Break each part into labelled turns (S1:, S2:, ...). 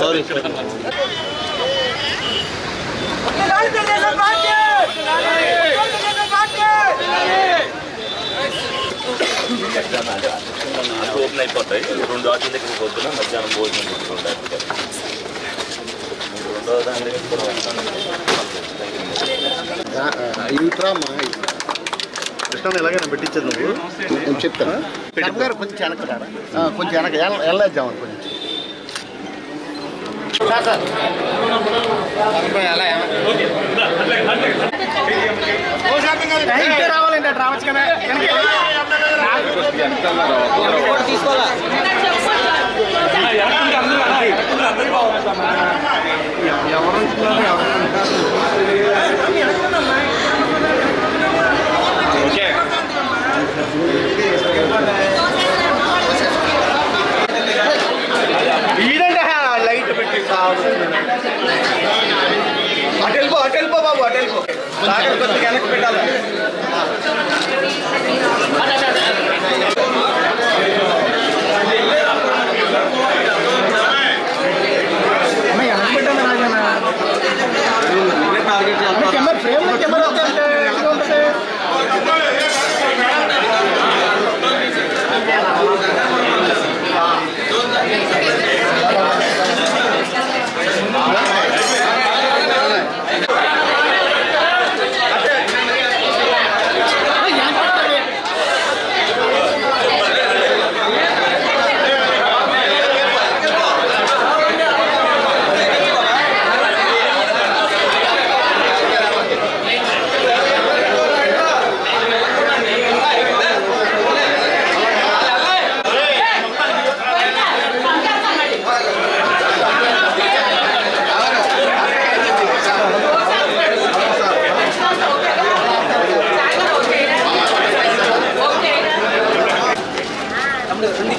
S1: Sorry
S2: open అయిపోతాయి. రెండు వాటి దగ్గర పొద్దున మధ్యాహ్నం భోజనం పెట్టుకుంటారు. రెండో దాని దగ్గర కూడా
S1: కృష్ణ ఎలాగైనా పెట్టించదు నువ్వు. నేను చెప్తాను. కొంచెం వెనక కొంచెం వెనక వెళ్ళేద్దాం కొంచెం సార్ రావచ్చు కదా పెట్టి అటు వెళ్ళిపో అటు వెళ్ళిపో బాబు అటు వెళ్ళిపో సాగర్ కొద్దిగా వెనక్కి పెట్టాలి కెమెరా ఫ్రేమ్ కెమెరా అంటే ఎట్లా ఉంటుంది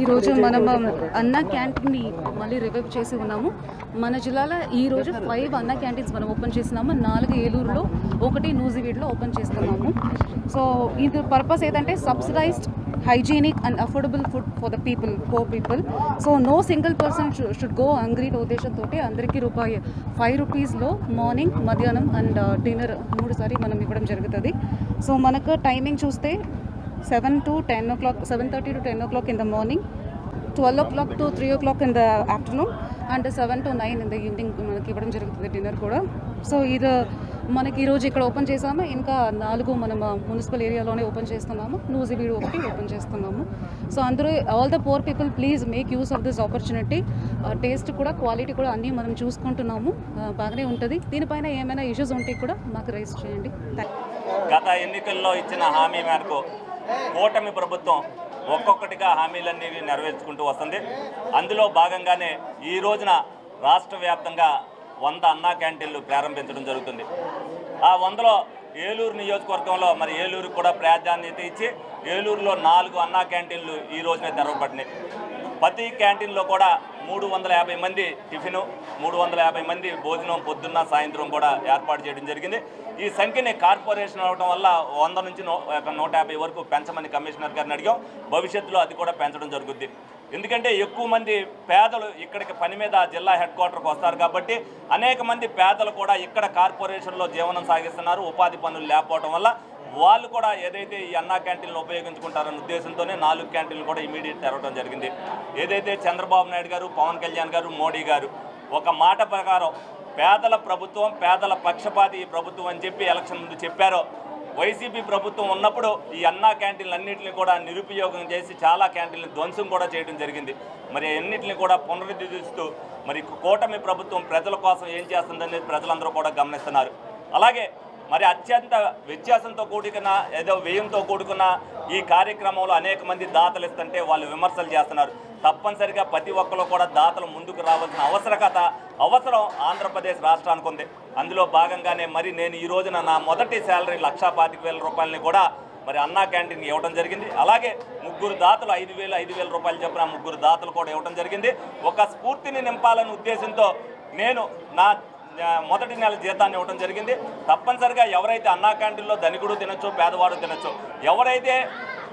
S3: ఈరోజు మనం అన్న క్యాంటీన్ని మళ్ళీ రివైవ్ చేసి ఉన్నాము. మన జిల్లాలో ఈరోజు ఫైవ్ అన్న క్యాంటీన్స్ మనం ఓపెన్ చేస్తున్నాము నాలుగు ఏలూరులో ఒకటి నూజివీడ్లో ఓపెన్ చేస్తున్నాము. సో ఇది పర్పస్ ఏదంటే subsidised hygienic and affordable food for the people poor people so no single person should go hungry ఉద్దేశంతో అందరికీ రూపాయి ఫైవ్ రూపీస్లో మార్నింగ్ మధ్యాహ్నం అండ్ డిన్నర్ uh, మూడు సారి మనం ఇవ్వడం జరుగుతుంది. సో మనకు టైమింగ్ చూస్తే seven to ten o'clock seven thirty to ten o'clock in the morning twelve o'clock to three o'clock in the afternoon and seven to nine in the evening మనకి ఇవ్వడం జరుగుతుంది dinner కూడా. సో ఇది మనకి ఈరోజు ఇక్కడ ఓపెన్ చేసాము ఇంకా నాలుగు మనం మున్సిపల్ ఏరియాలోనే ఓపెన్ చేస్తున్నాము. నూజివీడు ఒకటి ఓపెన్ చేస్తున్నాము. సో అందరూ all the poor people please make use of this opportunity taste కూడా క్వాలిటీ కూడా అన్నీ మనం చూసుకుంటున్నాము. Uh, బాగానే ఉంటుంది. దీనిపైన ఏమైనా ఇష్యూస్ ఉంటే కూడా మాకు రైస్ చేయండి.
S2: గత ఎన్నికల్లో ఇచ్చిన హామీ మేరకు కూటమి ప్రభుత్వం ఒక్కొక్కటిగా హామీలన్నీ నెరవేర్చుకుంటూ వస్తుంది. అందులో భాగంగానే ఈ రోజున రాష్ట్ర వ్యాప్తంగా వంద అన్నా క్యాంటీన్లు ప్రారంభించడం జరుగుతుంది. ఆ వందలో ఏలూరు నియోజకవర్గంలో మరి ఏలూరు కూడా ప్రాధాన్యత ఇచ్చి ఏలూరులో నాలుగు అన్నా క్యాంటీన్లు ఈ రోజునే తెరవబడినాయి. ప్రతి క్యాంటీన్లో కూడా మూడు వందల యాభై మంది టిఫిను మూడు వందల యాభై మంది భోజనం పొద్దున్న సాయంత్రం కూడా ఏర్పాటు చేయడం జరిగింది. ఈ సంఖ్యని కార్పొరేషన్ అవడం వల్ల వంద నుంచి నూ- ఒక నూట యాభై వరకు పెంచమని కమిషనర్ గారిని అడిగాం. భవిష్యత్తులో అది కూడా పెంచడం జరుగుద్ది. ఎందుకంటే ఎక్కువ మంది పేదలు ఇక్కడికి పని మీద జిల్లా హెడ్ క్వార్టర్కి వస్తారు కాబట్టి అనేక మంది పేదలు కూడా ఇక్కడ కార్పొరేషన్లో జీవనం సాగిస్తున్నారు. ఉపాధి పనులు లేకపోవడం వల్ల వాళ్ళు కూడా ఏదైతే ఈ అన్నా క్యాంటీన్లు ఉపయోగించుకుంటారన్న ఉద్దేశంతోనే నాలుగు క్యాంటీన్లు కూడా ఇమీడియట్ తెరవడం జరిగింది. ఏదైతే చంద్రబాబు నాయుడు గారు పవన్ కళ్యాణ్ గారు మోడీ గారు ఒక మాట ప్రకారం పేదల ప్రభుత్వం పేదల పక్షపాతి ప్రభుత్వం అని చెప్పి ఎలక్షన్ ముందు చెప్పారో. వైసీపీ ప్రభుత్వం ఉన్నప్పుడు ఈ అన్నా క్యాంటీన్లు అన్నింటిని కూడా నిరుపయోగం చేసి చాలా క్యాంటీన్లు ధ్వంసం కూడా చేయడం జరిగింది. మరి అన్నింటిని కూడా పునరుద్ధరిస్తూ మరి కూటమి ప్రభుత్వం ప్రజల కోసం ఏం చేస్తుందనేది ప్రజలందరూ కూడా గమనిస్తున్నారు. అలాగే మరి అత్యంత వ్యత్యాసంతో కూడుకున్న ఏదో వ్యయంతో కూడుకున్న ఈ కార్యక్రమంలో అనేక మంది దాతలు ఇస్తుంటే వాళ్ళు విమర్శలు చేస్తున్నారు. తప్పనిసరిగా ప్రతి ఒక్కరు కూడా దాతలు ముందుకు రావాల్సిన అవసరకత అవసరం ఆంధ్రప్రదేశ్ రాష్ట్రానికి ఉంది. అందులో భాగంగానే మరి నేను ఈ రోజున నా మొదటి శాలరీ లక్షా పాతిక వేల రూపాయలని కూడా మరి అన్నా క్యాంటీన్ ఇవ్వడం జరిగింది. అలాగే ముగ్గురు దాతలు ఐదు వేలు ఐదు వేల రూపాయలు చెప్పిన ముగ్గురు దాతలు కూడా ఇవ్వడం జరిగింది. ఒక స్ఫూర్తిని నింపాలనే ఉద్దేశంతో నేను నా మొదటి నెల జీతాన్ని ఇవ్వడం జరిగింది. తప్పనిసరిగా ఎవరైతే అన్నా క్యాంటీన్లో ధనికుడు తినచ్చు పేదవాడు తినొచ్చు ఎవరైతే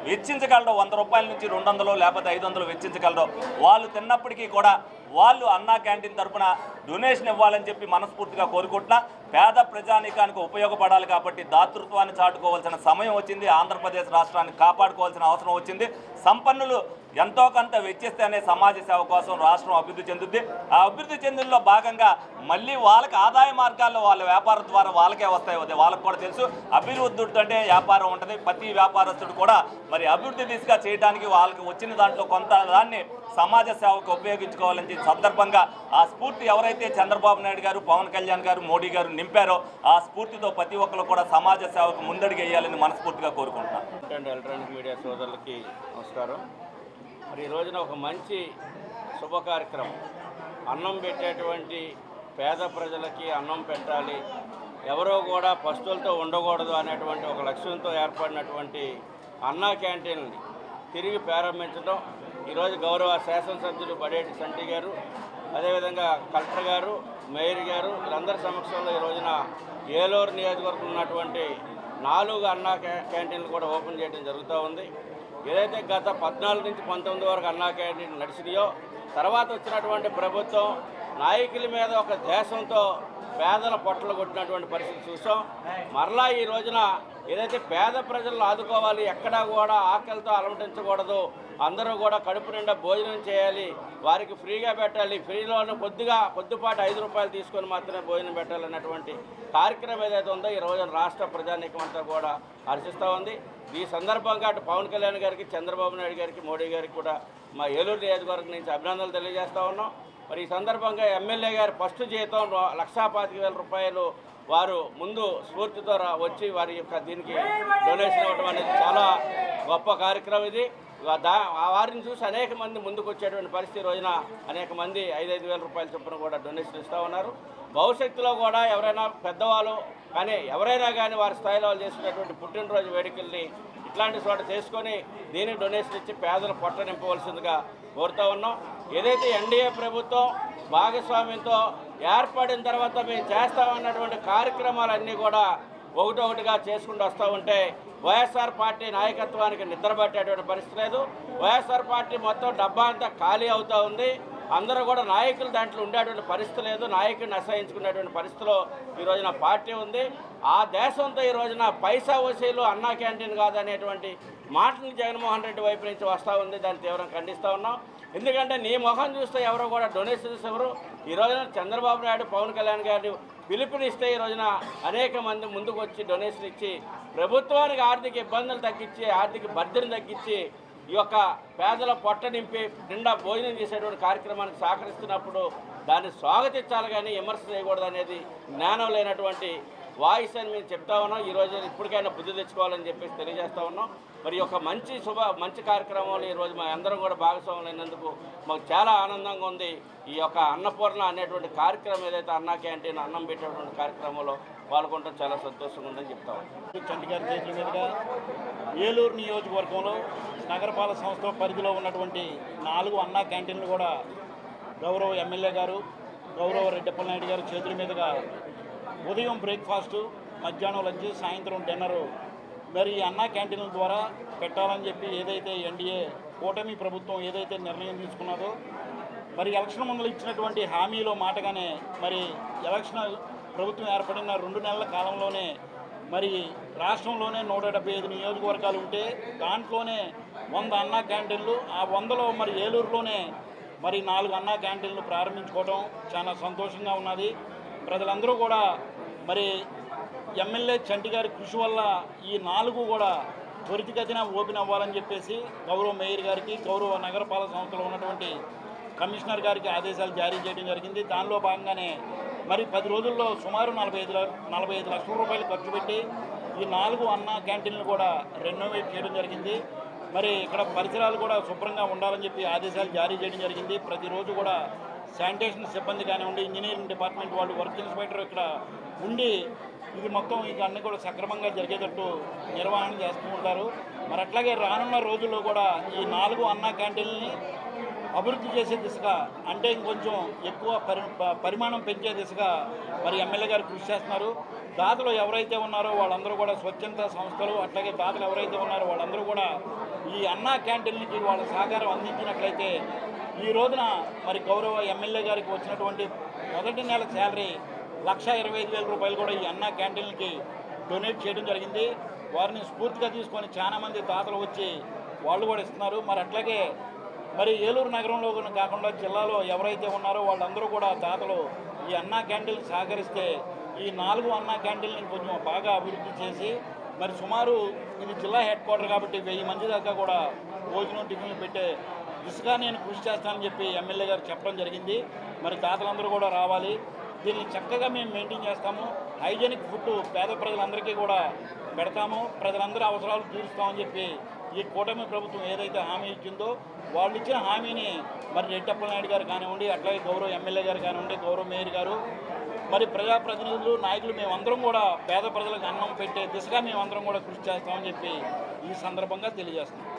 S2: వెచ్చించగలరో. వంద రూపాయల నుంచి రెండు వందలు లేకపోతే ఐదు వందలు వెచ్చించగలరో. వాళ్ళు తిన్నప్పటికీ కూడా వాళ్ళు అన్నా క్యాంటీన్ తరపున డొనేషన్ ఇవ్వాలని చెప్పి మనస్ఫూర్తిగా కోరుకుంటున్నా. పేద ప్రజానీకానికి ఉపయోగపడాలి కాబట్టి దాతృత్వాన్ని చాటుకోవాల్సిన సమయం వచ్చింది. ఆంధ్రప్రదేశ్ రాష్ట్రాన్ని కాపాడుకోవాల్సిన అవసరం వచ్చింది. సంపన్నులు ఎంతో కొంత వెచ్చిస్తేనే సమాజ సేవ కోసం రాష్ట్రం అభివృద్ధి చెందుద్ది. ఆ అభివృద్ధి చెందులో భాగంగా మళ్ళీ వాళ్ళకి ఆదాయ మార్గాల్లో వాళ్ళ వ్యాపారం ద్వారా వాళ్ళకే వస్తాయి. వాళ్ళకి కూడా తెలుసు. అభివృద్ధి అంటే వ్యాపారం ఉంటుంది. ప్రతి వ్యాపారస్తుడు కూడా మరి అభివృద్ధి దిశగా చేయడానికి వాళ్ళకి వచ్చిన దాంట్లో కొంత దాన్ని సమాజ సేవకు ఉపయోగించుకోవాలని చెప్పి సందర్భంగా ఆ స్ఫూర్తి ఎవరైతే చంద్రబాబు నాయుడు గారు పవన్ కళ్యాణ్ గారు మోడీ గారు నింపారో ఆ స్ఫూర్తితో ప్రతి ఒక్కరు కూడా సమాజ సేవకు ముందడిగేయాలని మనస్ఫూర్తిగా కోరుకుంటున్నాను.
S4: అండ్ ఎలక్ట్రానిక్ మీడియా సోదరులకి నమస్కారం. మరి ఈ రోజున ఒక మంచి శుభ కార్యక్రమం. అన్నం పెట్టేటువంటి పేద ప్రజలకి అన్నం పెట్టాలి. ఎవరో కూడా పస్తులతో ఉండకూడదు అనేటువంటి ఒక లక్ష్యంతో ఏర్పడినటువంటి అన్నా క్యాంటీన్ని తిరిగి ప్రారంభించడం. ఈరోజు గౌరవ శాసనసభ్యులు బడేటి సంటి గారు అదేవిధంగా కలెక్టర్ గారు మేయర్ గారు వీళ్ళందరి సమక్షంలో ఈ రోజున ఏలూరు నియోజకవర్గం ఉన్నటువంటి నాలుగు అన్నా క్యాంటీన్లు కూడా ఓపెన్ చేయడం జరుగుతూ ఉంది. ఏదైతే గత పద్నాలుగు నుంచి పంతొమ్మిది వరకు అన్నా క్యాంటీన్ నడిచినాయో తర్వాత వచ్చినటువంటి ప్రభుత్వం నాయకుల మీద ఒక దేశంతో పేదల పొట్టలు కొట్టినటువంటి పరిస్థితి చూసాం. మరలా ఈ రోజున ఏదైతే పేద ప్రజలను ఆదుకోవాలి ఎక్కడా కూడా ఆకలితో అలమటించకూడదు. అందరూ కూడా కడుపు నిండా భోజనం చేయాలి వారికి ఫ్రీగా పెట్టాలి. ఫ్రీలోనే కొద్దిగా కొద్దిపాటు ఐదు రూపాయలు తీసుకొని మాత్రమే భోజనం పెట్టాలన్నటువంటి కార్యక్రమం ఏదైతే ఉందో ఈ రోజున రాష్ట్ర ప్రజానీకం అంతా కూడా హర్షిస్తూ ఉంది. ఈ సందర్భంగా అటు పవన్ కళ్యాణ్ గారికి చంద్రబాబు నాయుడు గారికి మోడీ గారికి కూడా మా ఏలూరు నియోజకవర్గం నుంచి అభినందనలు తెలియజేస్తూ ఉన్నాం. మరి ఈ సందర్భంగా ఎమ్మెల్యే గారి ఫస్ట్ జీతం లక్షా పాతిక వేల రూపాయలు వారు ముందు స్ఫూర్తితో వచ్చి వారి యొక్క దీనికి డొనేషన్ ఇవ్వడం అనేది చాలా గొప్ప కార్యక్రమం ఇది. దా వారిని చూసి అనేక మంది ముందుకు వచ్చేటువంటి పరిస్థితి రోజున అనేక మంది ఐదైదు వేల రూపాయల చొప్పున కూడా డొనేషన్ ఇస్తూ ఉన్నారు. భవిష్యత్తులో కూడా ఎవరైనా పెద్దవాళ్ళు కానీ ఎవరైనా కానీ వారి స్థాయిలో వాళ్ళు చేసుకునేటువంటి పుట్టినరోజు వేడుకల్ని ఇట్లాంటి చోట చేసుకొని దీనికి డొనేషన్ ఇచ్చి పేదలు పొట్ట నింపవలసిందిగా కోరుతూ ఉన్నాం. ఏదైతే ఎన్డీఏ ప్రభుత్వం భాగస్వామ్యంతో ఏర్పడిన తర్వాత మేము చేస్తామన్నటువంటి కార్యక్రమాలన్నీ కూడా ఒకటొకటిగా చేసుకుంటూ వస్తూ ఉంటే వైఎస్ఆర్ పార్టీ నాయకత్వానికి నిద్రపట్టేటువంటి పరిస్థితి లేదు. వైఎస్ఆర్ పార్టీ మొత్తం డబ్బా అంతా ఖాళీ అవుతూ ఉంది. అందరూ కూడా నాయకులు దాంట్లో ఉండేటువంటి పరిస్థితి లేదు నాయకుడిని అసహించుకునేటువంటి పరిస్థితిలో ఈ రోజున పార్టీ ఉంది. ఆ దేశంతో ఈ రోజున పైసా వసీలు అన్నా క్యాంటీన్ కాదనేటువంటి మాటలు జగన్మోహన్ రెడ్డి వైపు నుంచి వస్తూ ఉంది. దాన్ని తీవ్రంగా ఖండిస్తూ ఉన్నాం. ఎందుకంటే నీ ముఖం చూస్తే ఎవరో కూడా డొనేషన్స్ ఎవరు ఈ రోజున చంద్రబాబు నాయుడు పవన్ కళ్యాణ్ గారు పిలుపునిస్తే ఈ రోజున అనేక మంది ముందుకు వచ్చి డొనేషన్ ఇచ్చి ప్రభుత్వానికి ఆర్థిక ఇబ్బందులు తగ్గించి ఆర్థిక భద్రతను తగ్గించి ఈ యొక్క పేదల పొట్ట నింపి నిండా భోజనం చేసేటువంటి కార్యక్రమానికి సహకరిస్తున్నప్పుడు దాన్ని స్వాగతించాలి కానీ విమర్శ చేయకూడదు అనేది జ్ఞానం లేనటువంటి వాయిస్ అని మేము చెప్తా ఉన్నాం. ఈ రోజు ఇప్పటికైనా బుద్ధి తెచ్చుకోవాలని చెప్పేసి తెలియజేస్తా ఉన్నాం. మరి ఒక మంచి శుభ మంచి కార్యక్రమంలో ఈరోజు మా అందరం కూడా భాగస్వాములు అయినందుకు మాకు చాలా ఆనందంగా ఉంది. ఈ యొక్క అన్నపూర్ణ అనేటువంటి కార్యక్రమం ఏదైతే అన్నా క్యాంటీన్ అన్నం పెట్టేటువంటి కార్యక్రమంలో పాల్గొనడం చాలా సంతోషంగా ఉందని చెప్తా ఉన్నాం.
S5: చేతుల మీదుగా ఏలూరు నియోజకవర్గంలో నగరపాలక సంస్థ పరిధిలో ఉన్నటువంటి నాలుగు అన్నా క్యాంటీన్లు కూడా గౌరవ ఎమ్మెల్యే గారు గౌరవ రెడ్డప్పల నాయుడు గారి చేతుల మీదుగా ఉదయం బ్రేక్ఫాస్టు మధ్యాహ్నం లంచ్ సాయంత్రం డిన్నరు మరి ఈ అన్నా క్యాంటీన్ల ద్వారా పెట్టాలని చెప్పి ఏదైతే ఎన్డీఏ కూటమి ప్రభుత్వం ఏదైతే నిర్ణయం తీసుకున్నదో మరి ఎలక్షన్ ముందు ఇచ్చినటువంటి హామీలో మాటగానే మరి ఎలక్షన్ ప్రభుత్వం ఏర్పడిన రెండు నెలల కాలంలోనే మరి రాష్ట్రంలోనే నూట డెబ్బై ఐదు నియోజకవర్గాలు ఉంటే దాంట్లోనే వంద అన్నా క్యాంటీన్లు ఆ వందలో మరి ఏలూరులోనే మరి నాలుగు అన్నా క్యాంటీన్లు ప్రారంభించుకోవడం చాలా సంతోషంగా ఉన్నది. ప్రజలందరూ కూడా మరి ఎమ్మెల్యే చంటి గారి కృషి వల్ల ఈ నాలుగు కూడా త్వరితగతిన ఓపెన్ అవ్వాలని చెప్పేసి గౌరవ మేయర్ గారికి గౌరవ నగరపాలక సంస్థలో ఉన్నటువంటి కమిషనర్ గారికి ఆదేశాలు జారీ చేయడం జరిగింది. దానిలో భాగంగానే మరి పది రోజుల్లో సుమారు నలభై ఐదు నలభై ఐదు లక్షల రూపాయలు ఖర్చు పెట్టి ఈ నాలుగు అన్న క్యాంటీన్లు కూడా రెనోవేట్ చేయడం జరిగింది. మరి ఇక్కడ పరిసరాలు కూడా శుభ్రంగా ఉండాలని చెప్పి ఆదేశాలు జారీ చేయడం జరిగింది. ప్రతిరోజు కూడా శానిటేషన్ సిబ్బంది కానివ్వండి ఇంజనీరింగ్ డిపార్ట్మెంట్ వాళ్ళు వర్క్ ఇన్స్పెక్టర్ ఇక్కడ ఉండి ఇది మొత్తం ఇక అన్ని కూడా సక్రమంగా జరిగేటట్టు నిర్వహణ చేస్తూ ఉంటారు. మరి అట్లాగే రానున్న రోజుల్లో కూడా ఈ నాలుగు అన్నా క్యాంటీన్ని అభివృద్ధి చేసే దిశగా అంటే ఇంకొంచెం ఎక్కువ పరి ప- పరిమాణం పెంచే దిశగా మరి ఎమ్మెల్యే గారు కృషి చేస్తున్నారు. దాతలు ఎవరైతే ఉన్నారో వాళ్ళందరూ కూడా స్వచ్ఛంద సంస్థలు అట్లాగే దాతలు ఎవరైతే ఉన్నారో వాళ్ళందరూ కూడా ఈ అన్నా క్యాంటీన్లకి వాళ్ళ సహకారం అందించినట్లయితే ఈ రోజున మరి గౌరవ ఎమ్మెల్యే గారికి వచ్చినటువంటి మొదటి నెల శాలరీ లక్ష ఇరవై ఐదు వేల రూపాయలు కూడా ఈ అన్నా క్యాంటీన్లకి డొనేట్ చేయడం జరిగింది. వారిని స్ఫూర్తిగా తీసుకొని చాలామంది దాతలు వచ్చి వాళ్ళు కూడా ఇస్తున్నారు. మరి అట్లాగే మరి ఏలూరు నగరంలో కాకుండా జిల్లాలో ఎవరైతే ఉన్నారో వాళ్ళందరూ కూడా దాతలు ఈ అన్నా క్యాంటీన్ సహకరిస్తే ఈ నాలుగు అన్నా క్యాంటీన్లను కొంచెం బాగా అభివృద్ధి చేసి మరి సుమారు ఇది జిల్లా హెడ్ క్వార్టర్ కాబట్టి వెయ్యి మంది దాకా కూడా భోజనం టిఫిన్లు పెట్టే దిశగా నేను కృషి చేస్తానని చెప్పి ఎమ్మెల్యే గారు చెప్పడం జరిగింది. మరి దాతలందరూ కూడా రావాలి. దీన్ని చక్కగా మేము మెయింటైన్ చేస్తాము. హైజెనిక్ ఫుడ్ పేద ప్రజలందరికీ కూడా పెడతాము. ప్రజలందరూ అవసరాలు తీరుస్తామని చెప్పి ఈ కూటమి ప్రభుత్వం ఏదైతే హామీ ఇచ్చిందో వాళ్ళు ఇచ్చిన హామీని మరి రెడ్డప్పల నాయుడు గారు కానివ్వండి అట్లాగే గౌరవ ఎమ్మెల్యే గారు కానివ్వండి గౌరవ మేయర్ గారు మరి ప్రజాప్రతినిధులు నాయకులు మేమందరం కూడా పేద ప్రజలకు అన్నం పెట్టే దిశగా మేమందరం కూడా కృషి చేస్తామని చెప్పి ఈ సందర్భంగా తెలియజేస్తున్నాం.